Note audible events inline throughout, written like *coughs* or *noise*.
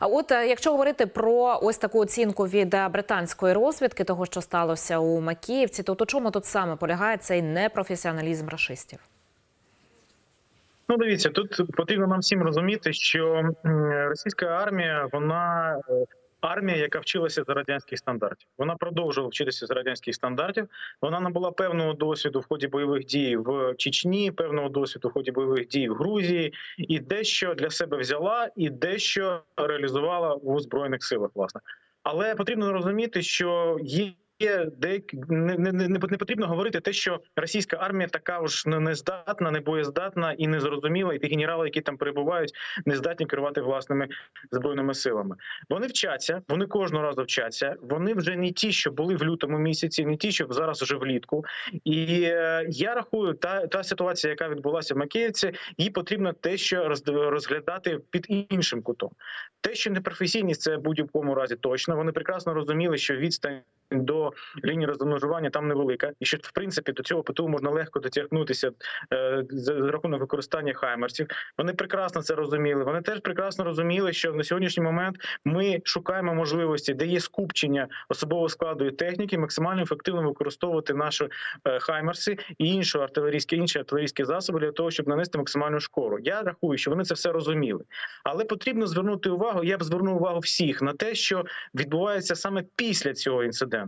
А от е, якщо говорити про ось таку оцінку від е, британської розвідки, того що сталося у Макіївці, то, у чому тут саме полягає цей непрофесіоналізм рашистів? Ну, дивіться, тут потрібно нам всім розуміти, що російська армія, вона е, армія, яка вчилася за радянських стандартів. Вона продовжувала вчитися за радянських стандартів. Вона набула певного досвіду в ході бойових дій в Чечні, певного досвіду в ході бойових дій в Грузії, і дещо для себе взяла, і дещо реалізувала у збройних силах. Власне, але потрібно розуміти, що є. Є деякі не, не, не, не потрібно говорити те, що російська армія така ж не, не здатна, не боєздатна і не зрозуміла, і ті генерали, які там перебувають, не здатні керувати власними збройними силами. Вони вчаться, вони кожного разу вчаться. Вони вже не ті, що були в лютому місяці, не ті, що зараз вже влітку. І е, я рахую, та та ситуація, яка відбулася в Макіївці, їй потрібно те, що роз- розглядати під іншим кутом. Те, що непрофесійність, це будь-якому разі точно. Вони прекрасно розуміли, що відстань до лінії розмежування там невелика, і що в принципі до цього ПТУ можна легко дотягнутися е, за рахунок використання хаймерсів. Вони прекрасно це розуміли. Вони теж прекрасно розуміли, що на сьогоднішній момент ми шукаємо можливості, де є скупчення особового складу і техніки, максимально ефективно використовувати наші е, хаймерси і інші артилерійські інші артилерійські засоби для того, щоб нанести максимальну шкору. Я рахую, що вони це все розуміли, але потрібно звернути увагу. Я б звернув увагу всіх на те, що відбувається саме після цього інциденту.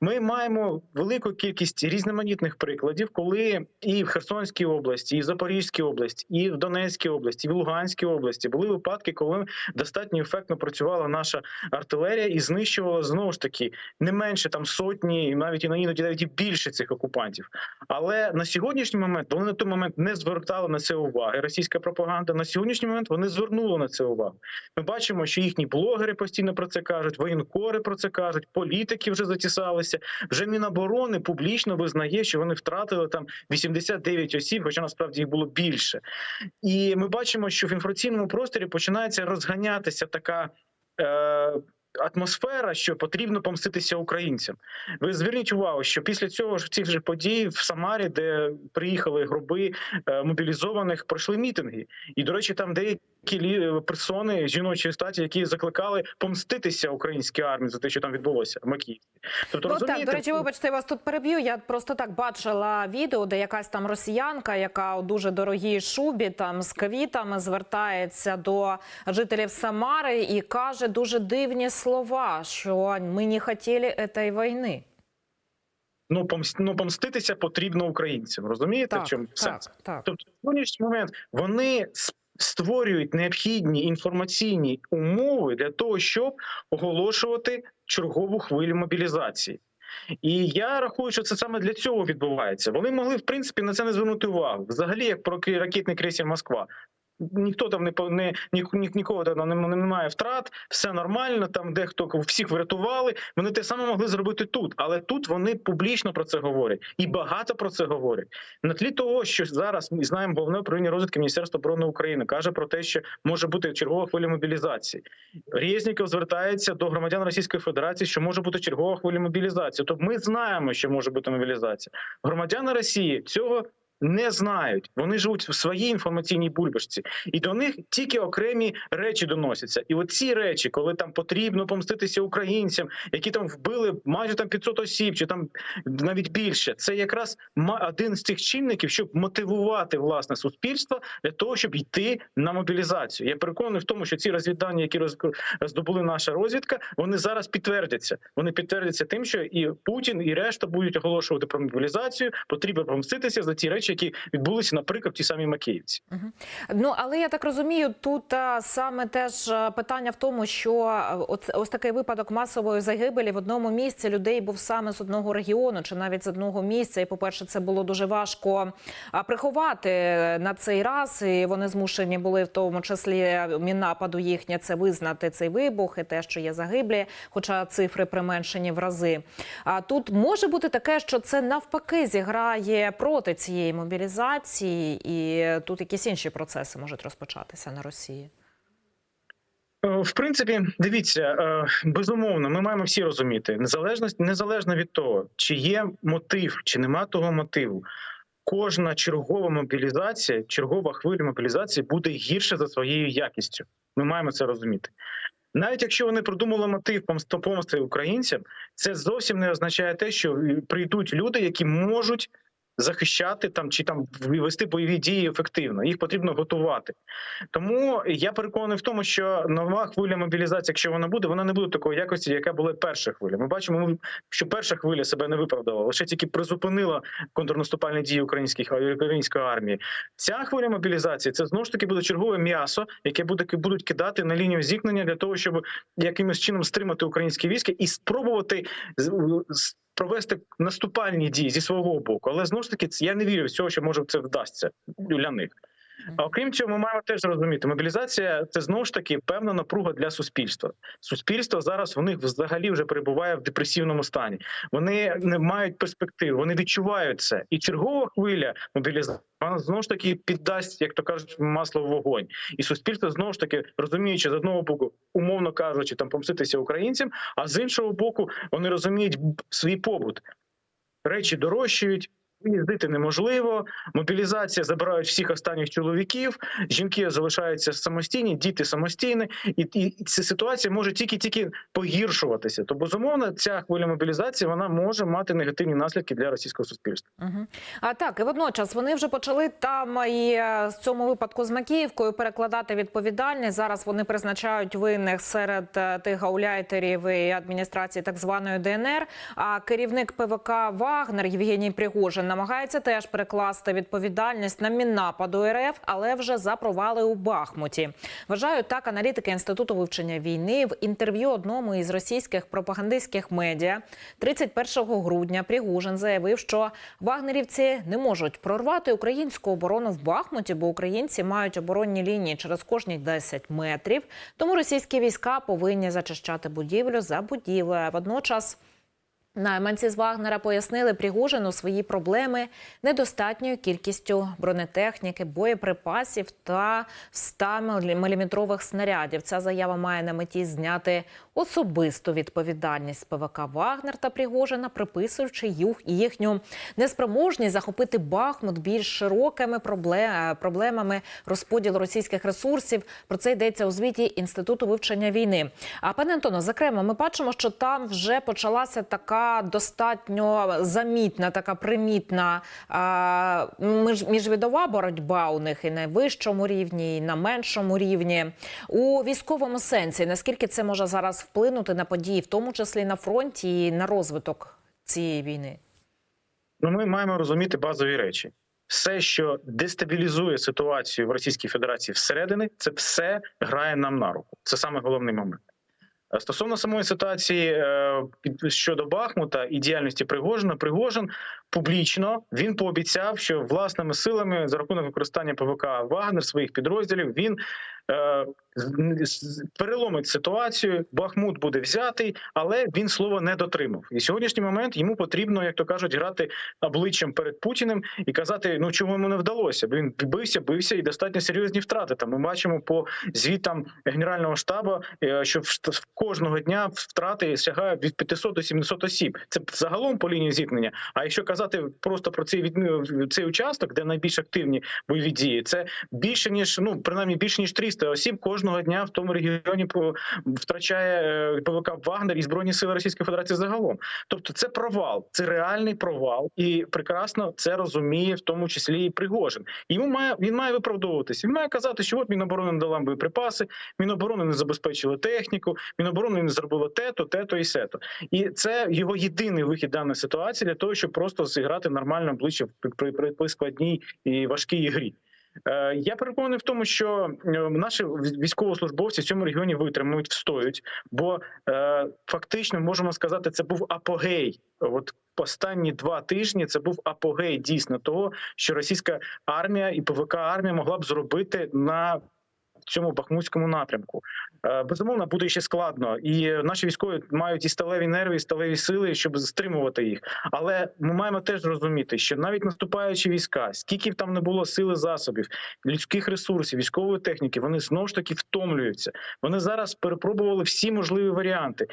Ми маємо велику кількість різноманітних прикладів, коли і в Херсонській області, і в Запорізькій області, і в Донецькій області, і в Луганській області були випадки, коли достатньо ефектно працювала наша артилерія і знищувала знову ж таки не менше там сотні, і навіть іноді навіть і більше цих окупантів. Але на сьогоднішній момент вони на той момент не звертали на це уваги. Російська пропаганда на сьогоднішній момент вони звернули на це увагу. Ми бачимо, що їхні блогери постійно про це кажуть, воєнкори про це кажуть, політики вже затісалися. Вже Міноборони публічно визнає, що вони втратили там 89 осіб, хоча насправді їх було більше. І ми бачимо, що в інформаційному просторі починається розганятися така. Е- Атмосфера, що потрібно помститися українцям. Ви зверніть увагу, що після цього ж цих же подій в Самарі, де приїхали гроби е, мобілізованих, пройшли мітинги. І, до речі, там деякі лі- персони жіночої статі, які закликали помститися українській армії за те, що там відбулося в Макіївці. Тобто, Ну так, до речі, вибачте, я вас тут переб'ю. Я просто так бачила відео, де якась там росіянка, яка у дуже дорогій шубі там з квітами звертається до жителів Самари і каже дуже дивні слова, що ми не хотіли цієї війни. ну, помс- ну, помститися потрібно українцям. Розумієте, в чому так, сенс? так. Тобто, в сьогоднішній момент вони створюють необхідні інформаційні умови для того, щоб оголошувати чергову хвилю мобілізації. І я рахую, що це саме для цього відбувається. Вони могли в принципі на це не звернути увагу. Взагалі, як про ракетний крейсер Москва. Ніхто там не не ні, ні, нікого там нем- немає втрат, все нормально. Там дехто всіх врятували. Вони те саме могли зробити тут, але тут вони публічно про це говорять і багато про це говорять. На тлі того, що зараз ми знаємо головне управління розвідки Міністерства оборони України каже про те, що може бути чергова хвиля мобілізації. Резніков звертається до громадян Російської Федерації, що може бути чергова хвиля мобілізації. Тобто ми знаємо, що може бути мобілізація. Громадяни Росії цього. Не знають, вони живуть в своїй інформаційній бульбашці, і до них тільки окремі речі доносяться. І оці речі, коли там потрібно помститися українцям, які там вбили майже там 500 осіб, чи там навіть більше, це якраз один з тих чинників, щоб мотивувати власне суспільство для того, щоб йти на мобілізацію. Я переконаний в тому, що ці розвіддання, які роз- здобули наша розвідка, вони зараз підтвердяться. Вони підтвердяться тим, що і Путін, і решта будуть оголошувати про мобілізацію. Потрібно помститися за ті речі, які відбулися, наприклад, в тій самій Макіївці. Ну але я так розумію, тут а, саме теж питання в тому, що а, от, ось такий випадок масової загибелі в одному місці людей був саме з одного регіону, чи навіть з одного місця. І, по-перше, це було дуже важко приховати на цей раз. І вони змушені були в тому числі мінападу їхнє це визнати цей вибух і те, що є загиблі, хоча цифри применшені в рази. А тут може бути таке, що це навпаки зіграє проти цієї мобілізації, і тут якісь інші процеси можуть розпочатися на Росії. Е, В принципі, дивіться, е, безумовно, ми маємо всі розуміти незалежно, незалежно від того, чи є мотив, чи нема того мотиву. Кожна чергова мобілізація, чергова хвиля мобілізації буде гірше за своєю якістю. Ми маємо це розуміти. Навіть якщо вони придумали мотив помст- помсти українцям, це зовсім не означає те, що е, прийдуть люди, які можуть захищати там чи там вести бойові дії ефективно. Їх потрібно готувати. Тому я переконаний в тому, що нова хвиля мобілізації, якщо вона буде, вона не буде такої якості, яка була перша хвиля. Ми бачимо, що перша хвиля себе не виправдала, лише тільки призупинила контрнаступальні дії українських української армії. Ця хвиля мобілізації це знову ж таки буде чергове м'ясо, яке буде будуть кидати на лінію зіткнення для того, щоб якимось чином стримати українські війська і спробувати провести наступальні дії зі свого боку. Але знову ж таки, я не вірю в цього, що може це вдасться для них. А окрім цього, ми маємо теж розуміти, мобілізація це знову ж таки певна напруга для суспільства. Суспільство зараз в них взагалі вже перебуває в депресивному стані. Вони не мають перспектив, вони відчувають це. І чергова хвиля мобілізації вона знову ж таки піддасть, як то кажуть, масло в вогонь. І суспільство знову ж таки розуміючи з одного боку, умовно кажучи, там помститися українцям, а з іншого боку, вони розуміють свій побут. Речі дорожчають. Їздити неможливо, мобілізація забирають всіх останніх чоловіків, жінки залишаються самостійні, діти самостійні, і, і, і ця ситуація може тільки-тільки погіршуватися. То безумовно, ця хвиля мобілізації вона може мати негативні наслідки для російського суспільства. Угу. А так, і водночас вони вже почали там і е, з цьому випадку з Макіївкою перекладати відповідальність. Зараз вони призначають винних серед е, тих гауляйтерів і адміністрації так званої ДНР. А керівник ПВК Вагнер Євгеній Пригожин намагається теж перекласти відповідальність на міннападу РФ, але вже за провали у Бахмуті. Вважають так аналітики інституту вивчення війни в інтерв'ю одному із російських пропагандистських медіа 31 грудня. Пригожин заявив, що вагнерівці не можуть прорвати українську оборону в Бахмуті, бо українці мають оборонні лінії через кожні 10 метрів. Тому російські війська повинні зачищати будівлю за будівлею. Водночас. Найманці з Вагнера пояснили Пригожину свої проблеми недостатньою кількістю бронетехніки, боєприпасів та 100-мм снарядів. Ця заява має на меті зняти особисту відповідальність ПВК Вагнер та Пригожина, приписуючи їх- їхню неспроможність захопити Бахмут більш широкими проблемами розподілу російських ресурсів. Про це йдеться у звіті Інституту вивчення війни. А пане Антоно, зокрема, ми бачимо, що там вже почалася така достатньо замітна, така примітна міжвідова боротьба у них і на вищому рівні, і на меншому рівні. У військовому сенсі наскільки це може зараз вплинути на події, в тому числі на фронті і на розвиток цієї війни? Ну, ми маємо розуміти базові речі. Все, що дестабілізує ситуацію в Російській Федерації всередини, це все грає нам на руку. Це саме головний момент. Стосовно самої ситуації е, щодо Бахмута і діяльності Пригожина, Пригожин публічно він пообіцяв, що власними силами за рахунок використання ПВК Вагнер своїх підрозділів він е, переломить ситуацію. Бахмут буде взятий, але він слова не дотримав. І сьогоднішній момент йому потрібно, як то кажуть, грати обличчям перед Путіним і казати, ну чому йому не вдалося. Бо він бився, бився і достатньо серйозні втрати. Там ми бачимо по звітам генерального штабу, е, що в кожного дня втрати сягають від 500 до 700 осіб. Це загалом по лінії зіткнення. А якщо казати просто про цей від- цей участок, де найбільш активні бойові дії, це більше ніж ну принаймні більше ніж 300 осіб кожного дня в тому регіоні втрачає е, ПВК Вагнер і збройні сили Російської Федерації загалом. Тобто це провал, це реальний провал, і прекрасно це розуміє в тому числі і Пригожин. Йому має він має виправдовуватися. Він має казати, що от Міноборони не дала боєприпаси, Міноборони не забезпечили техніку, Міноборони не зробило те-то, те-то і сето. І це його єдиний вихід даної ситуації для того, щоб просто зіграти нормальне обличчя при, при, при складній і важкій грі. Е, Я переконаний в тому, що е, наші військовослужбовці в цьому регіоні витримують, встоють, бо е, фактично можемо сказати, це був апогей. От останні два тижні це був апогей дійсно того, що російська армія і ПВК армія могла б зробити на цьому бахмутському напрямку. Е, Безумовно, буде ще складно, і наші військові мають і сталеві нерви, і сталеві сили, щоб стримувати їх. Але ми маємо теж розуміти, що навіть наступаючі війська, скільки б там не було сили засобів, людських ресурсів, військової техніки, вони знову ж таки втомлюються. Вони зараз перепробували всі можливі варіанти,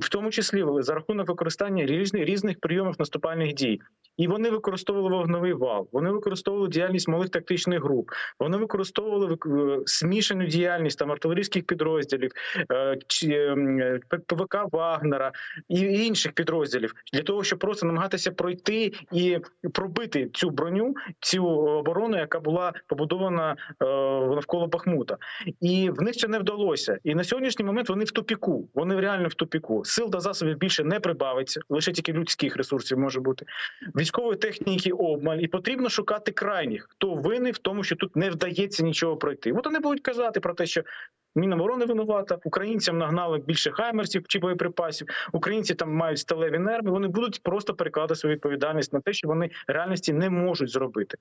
в тому числі за рахунок використання різних різних прийомів наступальних дій. І вони використовували вогновий вал. Вони використовували діяльність малих тактичних груп. Вони використовували вик- е, смішану діяльність там артилерійських підрозділів, е, е, ПВК Вагнера і інших підрозділів для того, щоб просто намагатися пройти і пробити цю броню, цю оборону, яка була побудована навколо Бахмута. І в них це не вдалося. І на сьогоднішній момент вони в тупіку. Вони реально в тупіку. Сил та засобів більше не прибавиться, лише тільки людських ресурсів може бути. Військової техніки обмаль, і потрібно шукати крайніх, хто винний в тому, що тут не вдається нічого пройти. От вони будуть казати про те, що. Міноборони винувата, українцям нагнали більше хаймерсів чи боєприпасів. Українці там мають сталеві нерви. Вони будуть просто перекладати свою відповідальність на те, що вони реальності не можуть зробити.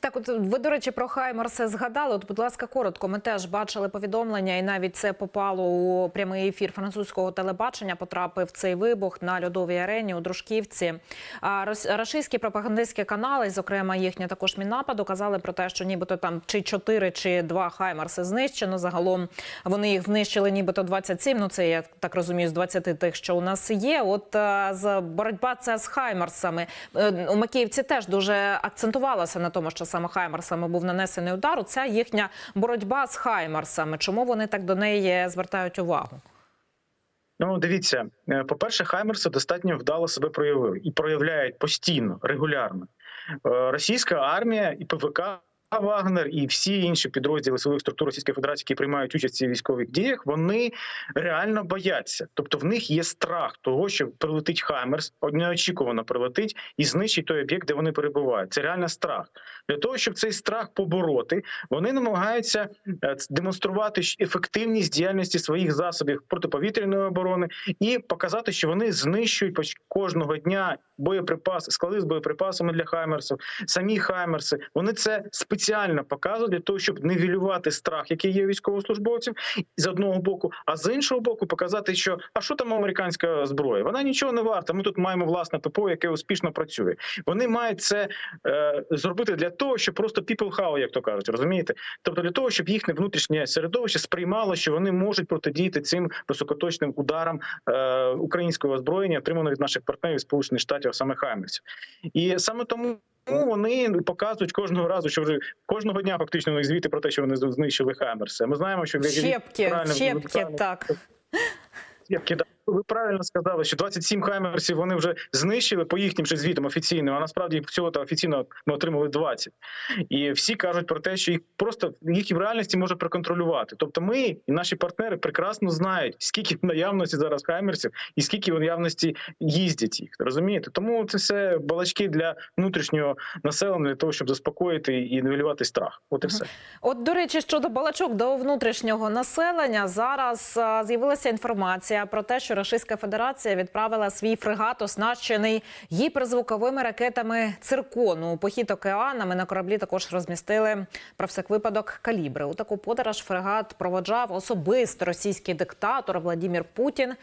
Так, от ви, до речі, про Хаймерси згадали. От, будь ласка, коротко. Ми теж бачили повідомлення, і навіть це попало у прямий ефір французького телебачення. Потрапив цей вибух на льодовій арені у Дружківці. А рос- рашистські пропагандистські канали, зокрема їхня також мінападу, казали про те, що нібито там чи 4, чи 2 Хаймерси знищено. Загалом вони їх знищили, нібито 27. Ну це я так розумію, з 20 тих, що у нас є. От е, з боротьба це з Хаймерсами. Е, У Макіївці теж дуже акцентувалася на тому, що саме Хаймерсами був нанесений удар. Ця їхня боротьба з Хаймерсами. Чому вони так до неї звертають увагу? Ну, дивіться, е, по-перше, Хаймерси достатньо вдало себе проявили і проявляють постійно, регулярно. Російська армія і ПВК. Вагнер і всі інші підрозділи силових структур Російської Федерації, які приймають участь в військових діях, вони реально бояться. Тобто в них є страх того, що прилетить Хаймерс, неочікувано прилетить і знищить той об'єкт, де вони перебувають. Це реально страх. Для того, щоб цей страх побороти, вони намагаються е, демонструвати ефективність діяльності своїх засобів протиповітряної оборони і показати, що вони знищують кожного дня боєприпаси, склади з боєприпасами для Хаймерсів, самі Хаймерси. Вони це спеціально показують для того, щоб нивелювати страх, який є військовослужбовців, з одного боку, а з іншого боку, показати, що а що там американська зброя? Вона нічого не варта. Ми тут маємо власне ППО, яке успішно працює. Вони мають це е, зробити для того, щоб просто people how, як то кажуть, розумієте? Тобто для того, щоб їхнє внутрішнє середовище сприймало, що вони можуть протидіяти цим високоточним ударам е, українського озброєння, отриманого від наших партнерів Сполучених Штатів, саме Хаймерсів. І саме тому. Вони показують кожного разу, що вже кожного дня фактично у них звіти про те, що вони знищили Хаммерси. Ми знаємо, що правильно- щепки, правильно- так. Да. Ви правильно сказали, що 27 хаймерсів вони вже знищили по їхнім же звітам офіційним, а насправді всього то офіційно ми отримали 20. І всі кажуть про те, що їх просто їх і в реальності може проконтролювати. Тобто, ми і наші партнери прекрасно знають, скільки в наявності зараз хаймерсів і скільки в наявності їздять їх. Розумієте? Тому це все балачки для внутрішнього населення, для того, щоб заспокоїти і нивелювати страх. От і все. От, до речі, щодо балачок до внутрішнього населення, зараз з'явилася інформація про те, що Російська Федерація відправила свій фрегат, оснащений гіперзвуковими ракетами циркону. Похід океанами на кораблі також розмістили про всяк випадок калібри. У таку подорож фрегат проводжав особисто російський диктатор Владимир Путін.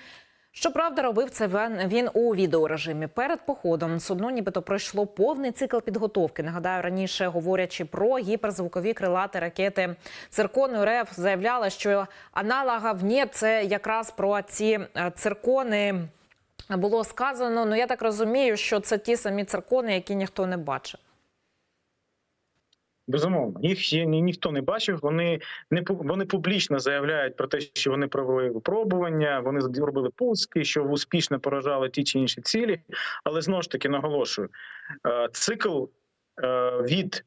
Щоправда, робив це він- у відеорежимі. Перед походом судно нібито пройшло повний цикл підготовки. Нагадаю, раніше говорячи про гіперзвукові крилати ракети циркону РФ заявляла, що аналогів ні, це якраз про ці е, циркони було сказано. Ну я так розумію, що це ті самі циркони, які ніхто не бачив. Безумовно, їх ще ні, ніхто не бачив. Вони не вони публічно заявляють про те, що вони провели випробування, вони зробили пуски, що успішно поражали ті чи інші цілі. Але знову ж таки наголошую: е, цикл е, від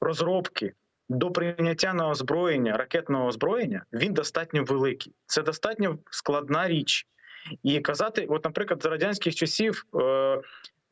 розробки до прийняття на озброєння ракетного озброєння він достатньо великий. Це достатньо складна річ. І казати, от, наприклад, за радянських часів.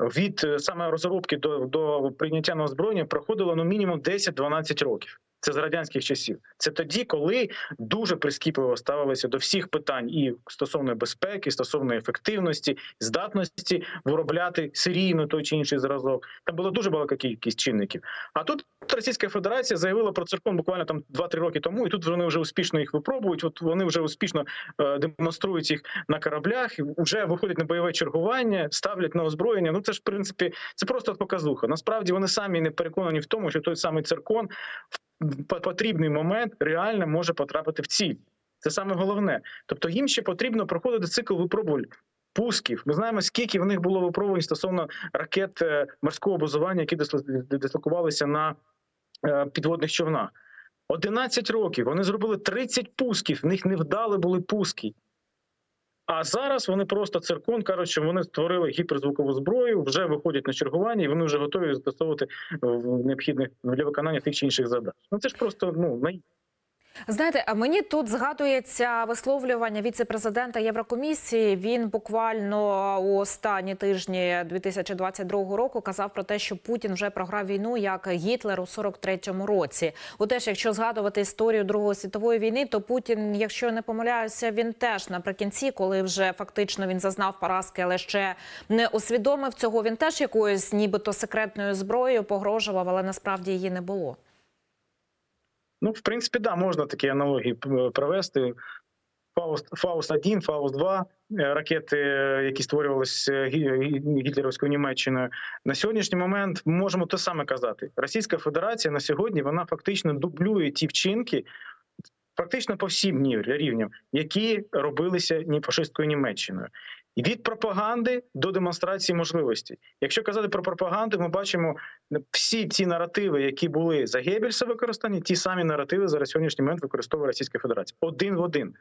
Від е, саме розробки до, до прийняття на озброєння проходило ну мінімум 10-12 років. Це з радянських часів. Це тоді, коли дуже прискіпливо ставилися до всіх питань і стосовно безпеки, стосовно ефективності, здатності виробляти серійно той чи інший зразок. Там було дуже велика кількість чинників. А тут Російська Федерація заявила про циркон буквально там 2-3 роки тому, і тут вони вже успішно їх випробують. От вони вже успішно е, демонструють їх на кораблях, вже виходять на бойове чергування, ставлять на озброєння. Ну це ж в принципі це просто показуха. Насправді вони самі не переконані в тому, що той самий циркон потрібний момент реально може потрапити в ціль. Це саме головне. Тобто їм ще потрібно проходити цикл випробувань пусків. Ми знаємо, скільки в них було випробувань стосовно ракет е, морського базування, які дисло- дислокувалися на е, підводних човнах. 11 років вони зробили 30 пусків. В них невдали були пуски. А зараз вони просто циркон кажуть, що вони створили гіперзвукову зброю, вже виходять на чергування, і вони вже готові застосовувати в необхідних для виконання тих чи інших задач. Ну це ж просто ну. Знаєте, а мені тут згадується висловлювання віце-президента Єврокомісії. Він буквально у останні тижні 2022 року казав про те, що Путін вже програв війну як Гітлер у 43-му році. У теж, якщо згадувати історію Другої світової війни, то Путін, якщо не помиляюся, він теж наприкінці, коли вже фактично він зазнав поразки, але ще не усвідомив цього. Він теж якоюсь, нібито секретною зброєю погрожував, але насправді її не було. Ну, в принципі, да, можна такі аналогії е, провести. Фауст, Фауст 1 Фауст 2 е, ракети, е, які створювалися гі- гі- гітлерівською Німеччиною. На сьогоднішній момент ми можемо те саме казати. Російська Федерація на сьогодні вона фактично дублює ті вчинки. Практично по всім рівням, які робилися фашистською Німеччиною, від пропаганди до демонстрації можливостей. Якщо казати про пропаганду, ми бачимо всі ці наративи, які були за Геббельса використані, ті самі наративи зараз сьогоднішній момент використовує Російська Федерація. Один в один.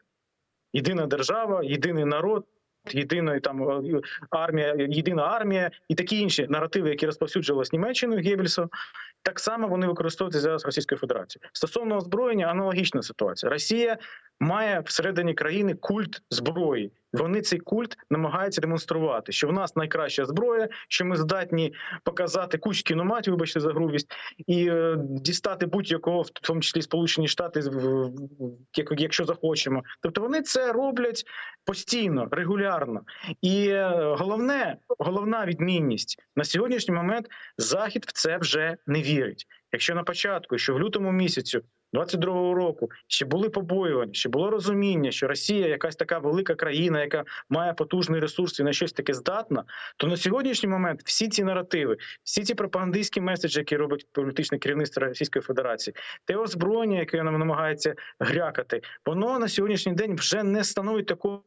Єдина держава, єдиний народ, єдина там е, армія, єдина армія і такі інші наративи, які розповсюджувалися Німеччиною Геббельсом, так само вони використовуються зараз Російською Федерацією. Стосовно озброєння, аналогічна ситуація. Росія має всередині країни культ зброї. Вони цей культ намагаються демонструвати, що в нас найкраща зброя, що ми здатні показати кучу кіноматів, вибачте за грубість, і е, дістати будь-якого, в тому числі Сполучені Штати, якщо захочемо. Тобто вони це роблять постійно, регулярно. І е, головне, головна відмінність на сьогоднішній момент Захід в це вже не вірить. Якщо на початку, що в лютому місяцю 22-го року ще були побоювання, ще було розуміння, що Росія якась така велика країна, яка має потужний ресурс і на щось таке здатна, то на сьогоднішній момент всі ці наративи, всі ці пропагандистські меседжі, які робить політичне керівництво Російської Федерації, те озброєння, яке нам намагається грякати, воно на сьогоднішній день вже не становить такого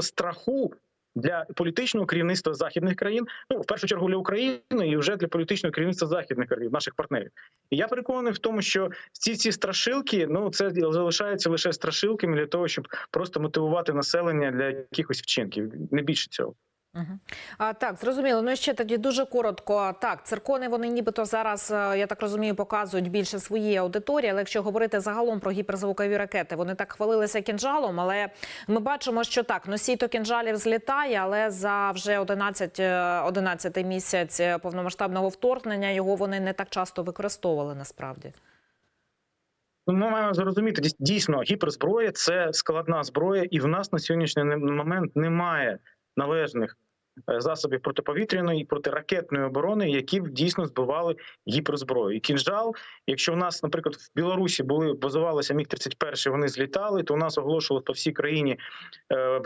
страху. Для політичного керівництва західних країн, ну в першу чергу для України, і вже для політичного керівництва західних країн, наших партнерів. І я переконаний в тому, що ці ці страшилки, ну це залишаються лише страшилками для того, щоб просто мотивувати населення для якихось вчинків, не більше цього. Угу. А, так, зрозуміло. Ну і ще тоді дуже коротко. Так, циркони вони нібито зараз, е, я так розумію, показують більше своїй аудиторії. Але якщо говорити загалом про гіперзвукові ракети, вони так хвалилися кінжалом. Але ми бачимо, що так, носій то кінжалів злітає, але за вже 11, е, 11 місяць е, повномасштабного вторгнення його вони не так часто використовували насправді. Ну, Ми маємо зрозуміти, дійс- дійсно, гіперзброя це складна зброя, і в нас на сьогоднішній момент немає належних е, засобів протиповітряної і протиракетної оборони, які б дійсно збивали гіперзброю. І кінжал, якщо в нас, наприклад, в Білорусі були базувалися міг 31 вони злітали, то у нас оголошували по всій країні е,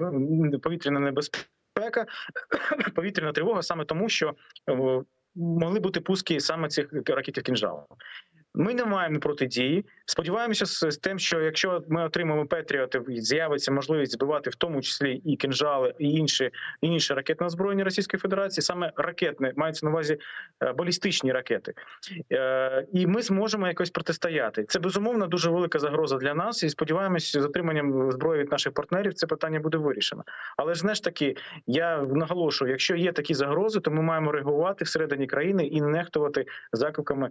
повітряна небезпека, *coughs* повітряна тривога, саме тому, що е, могли бути пуски саме цих ракетів кінжалу. Ми не маємо протидії. Сподіваємося з тим, що якщо ми отримаємо Петріоти, з'явиться можливість збивати в тому числі і кинжали, і інші і інші ракетне озброєння Російської Федерації, саме ракетне мається на увазі е, балістичні ракети, Е, і ми зможемо якось протистояти. Це безумовно дуже велика загроза для нас. І сподіваємось, з отриманням зброї від наших партнерів це питання буде вирішено. Але ж не ж таки, я наголошую, якщо є такі загрози, то ми маємо реагувати всередині країни і не нехтувати закликами.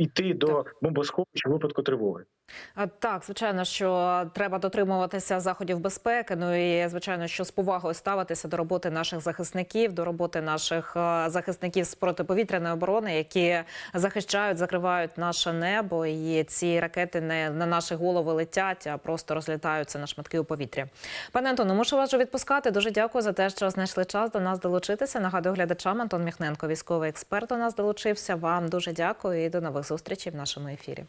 Іти до бомбосховища в випадку тривоги. Так, звичайно, що треба дотримуватися заходів безпеки. Ну і звичайно, що з повагою ставитися до роботи наших захисників, до роботи наших е, захисників з протиповітряної оборони, які захищають, закривають наше небо. І ці ракети не на наші голови летять, а просто розлітаються на шматки у повітря. Пане Антону, мушу вас вже відпускати. Дуже дякую за те, що знайшли час до нас долучитися. Нагадую глядачам Антон Міхненко, військовий експерт, до нас долучився. Вам дуже дякую і до нових зустрічей в нашому ефірі.